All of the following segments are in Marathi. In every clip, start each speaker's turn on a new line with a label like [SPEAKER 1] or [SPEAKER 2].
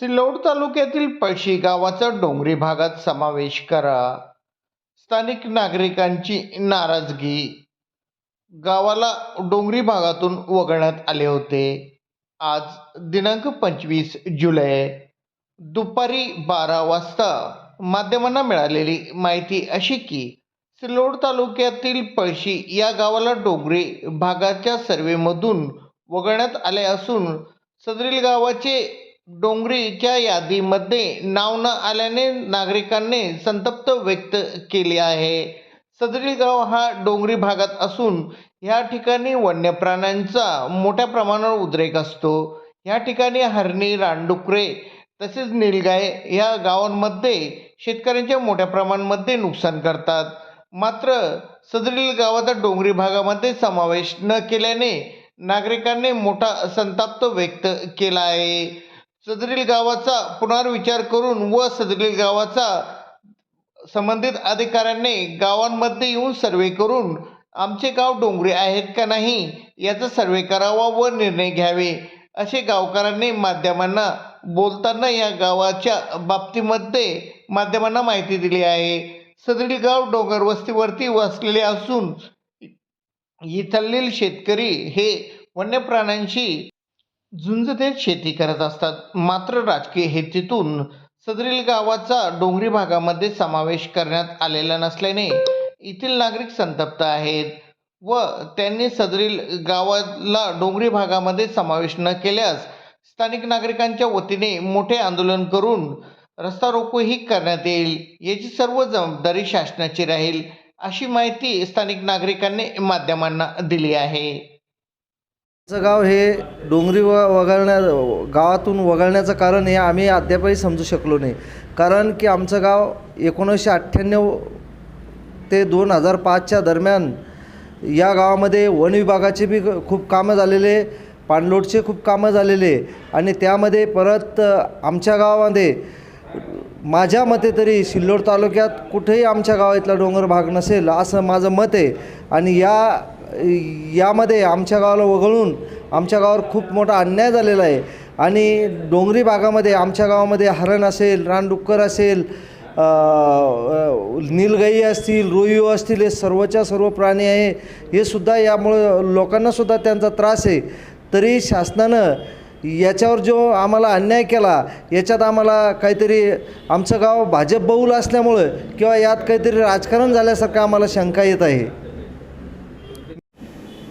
[SPEAKER 1] सिल्लोड तालुक्यातील पळशी गावाचा डोंगरी भागात समावेश करा. स्थानिक नागरिकांची नाराजगी. गावाला डोंगरी भागातून वगळण्यात आले होते. आज दिनांक पंचवीस जुलै दुपारी बारा वाजता माध्यमांना मिळालेली माहिती अशी की सिल्लोड तालुक्यातील पळशी या गावाला डोंगरी भागाच्या सर्वेमधून वगळण्यात आले असून सदरील गावाचे डोंगरीच्या यादीमध्ये नाव न आल्याने नागरिकांनी संतप्त व्यक्त केले आहे. सदरील गाव हा डोंगरी भागात असून या ठिकाणी वन्य प्राण्यांचा मोठ्या प्रमाणावर उद्रेक असतो. या ठिकाणी हरणी रानडुकरे तसेच निलगाय या गावांमध्ये शेतकऱ्यांच्या मोठ्या प्रमाणामध्ये नुकसान करतात. मात्र सदरील गावाचा डोंगरी भागामध्ये समावेश न केल्याने नागरिकांनी मोठा संताप व्यक्त केला आहे. सदरील गावाचा पुनर्विचार करून व सदरील गावाचा संबंधित अधिकाऱ्यांनी गावांमध्ये येऊन सर्वे करून आमचे गाव डोंगरे आहेत का नाही याचा सर्वे करावा व निर्णय घ्यावे असे गावकऱ्यांनी माध्यमांना बोलताना या गावाच्या बाबतीमध्ये माध्यमांना माहिती दिली आहे. सदरील गाव डोंगर वस्तीवरती वसलेले असून इथलील शेतकरी हे वन्य प्राण्यांशी झुंज देत शेती करत असतात. मात्र राजकीय हेतूतून सदरील गावाचा डोंगरी भागामध्ये समावेश करण्यात आलेला नसल्याने येथील नागरिक संतप्त आहेत व त्यांनी सदरील गावाला डोंगरी भागामध्ये समावेश न केल्यास स्थानिक नागरिकांच्या वतीने मोठे आंदोलन करून रस्ता रोकोही करण्यात येईल याची सर्व जबाबदारी शासनाची राहील अशी माहिती स्थानिक नागरिकांनी माध्यमांना दिली आहे.
[SPEAKER 2] आमचं गाव हे डोंगरी व वगळण्या गावातून वगळण्याचं कारण हे आम्ही अद्यापही समजू शकलो नाही. कारण की आमचं गाव एकोणीसशे अठ्ठ्याण्णव ते दोन हजार पाचच्या दरम्यान या गावामध्ये वन विभागाचे बी खूप कामं झालेले पाणलोटचे खूप कामं झालेले आणि त्यामध्ये परत आमच्या गावामध्ये माझ्या मते तरी सिल्लोड तालुक्यात कुठेही आमच्या गावातला डोंगर भाग नसेल असं माझं मत आहे. आणि या यामध्ये आमच्या गावाला वगळून आमच्या गावावर खूप मोठा अन्याय झालेला आहे. आणि डोंगरी भागामध्ये आमच्या गावामध्ये हरण असेल रानडुक्कर असेल नीलगाई असतील रोयू असतील हे सर्वच्या सर्व प्राणी आहे. हे सुद्धा यामुळं लोकांनासुद्धा त्यांचा त्रास आहे. तरी शासनानं याच्यावर जो आम्हाला अन्याय केला याच्यात आम्हाला काहीतरी आमचं गाव भाजप बहुल असल्यामुळं किंवा यात काहीतरी राजकारण झाल्यासारखं आम्हाला शंका येत आहे.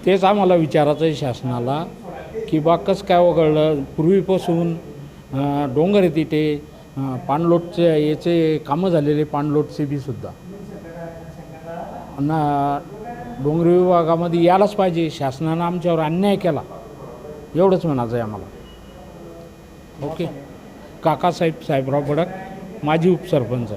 [SPEAKER 3] तेच आम्हाला विचारायचं आहे शासनाला की बा कसं काय वगळलं? पूर्वीपासून डोंगर आहे तिथे पाणलोटचे याचे कामं झालेले पाणलोटचे बी सुद्धा. आणि डोंगरी विभागामध्ये यायलाच पाहिजे. शासनानं आमच्यावर अन्याय केला. एवढंच म्हणायचं आहे आम्हाला. ओके. काकासाहेब साहेबराव बडक माजी उपसरपंच.